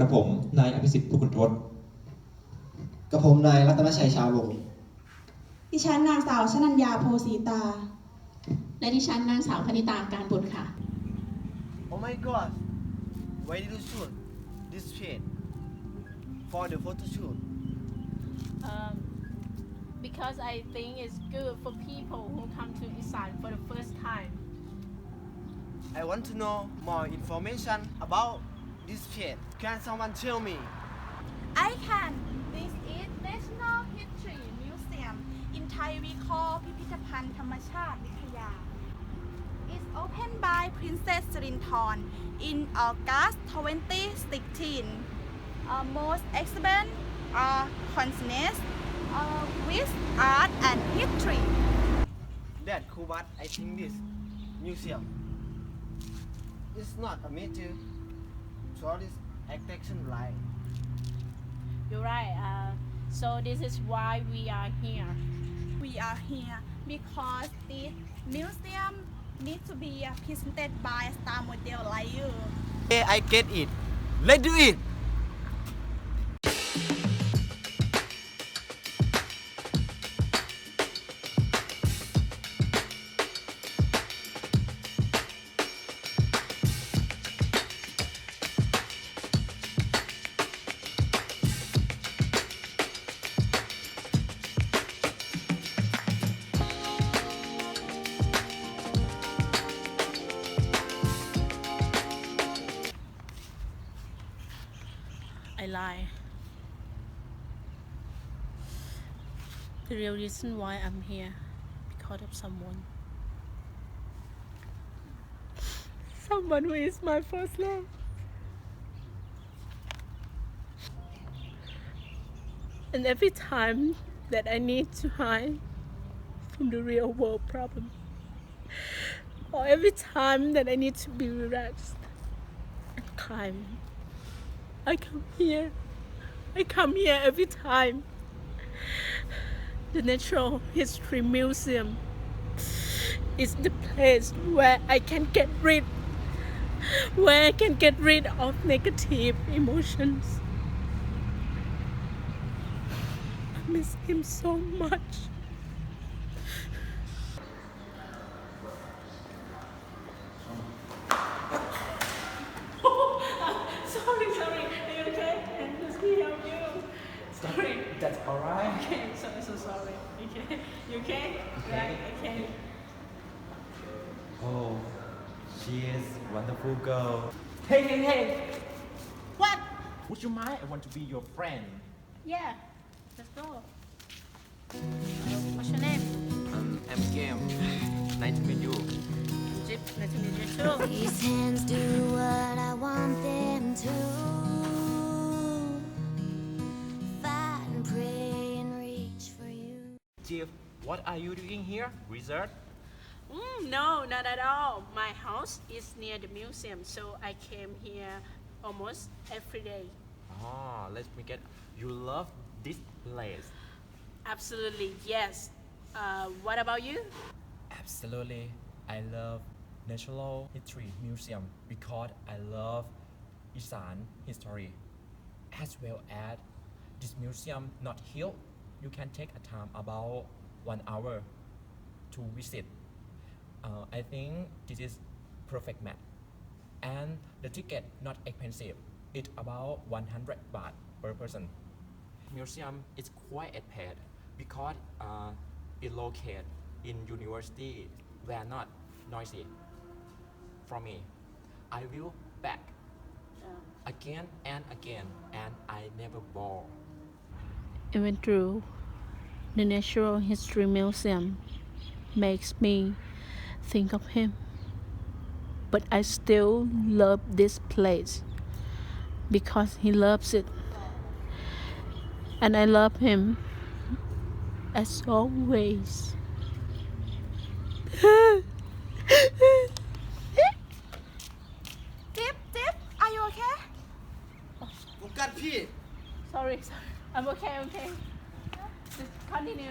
กระผมนายอภิสิทธิ์ภูคุณทศกับผมนายรัตนชัยชาววงศ์ดิฉันนางสาวชนัญญาโพสีตา และดิฉันนางสาวคณิตาการบุตรค่ะ Oh my god! Why did you shoot this shade for the photo shoot? um, because I think it's good for people who come to Isan for the first time. I want to know more information about this shade. Can someone tell me? I can. This is National History Museum. In Thai we call พิพิธภัณฑ์ธรรมชาติวิทยา It's opened by Princess Sirinthorn in August 2016. Uh, most exhibits are concerned uh, with art and history. That cool, but I think this museum is not a major tourist attraction like. You're right. Uh, so this is why we are here. We are here because this museum needs to be uh, presented by a star model like you. Hey, I get it. Let's do it. I lie. The real reason why I'm here because of someone. Someone who is my first love. And every time that I need to hide from the real world problem, or every time that I need to be relaxed and calm, I come here. I come here every time. The Natural History Museum is the place where I can get rid where I can get rid of negative emotions. I miss him so much. sorry, sorry. Are you okay? Let me help you. Sorry. That's alright Okay, so so sorry. Okay, you okay? Right. Okay. Oh she is wonderful girl Hey, hey, hey! What? Would you mind? I want to be your friend. Yeah. Let's go. What's your name? Um, I'm Game. Nice to meet you. Jip. Nice to meet you too. These hands do what I want Jeff, what are you doing here? Resort? Mm, no, not at all. My house is near the museum, so I came here almost every day. Ah, let me get. You love this place. Absolutely, yes. Uh, what about you? Absolutely. I love Natural History Museum because I love Isan history. As well as this museum not here, you can take a time about one hour to visit. Uh, I think this is perfect match. And the ticket not expensive. It's about 100 baht per person. Museum is quite a pet because uh, it located in university where not noisy. For me, I will back again and again, and I never bore. Even through the Natural History Museum makes me think of him. But I still love this place because he loves it. And I love him as always. Tip, tip, are you okay? Oh, God, Sorry, sorry. I'm okay, okay. Just continue.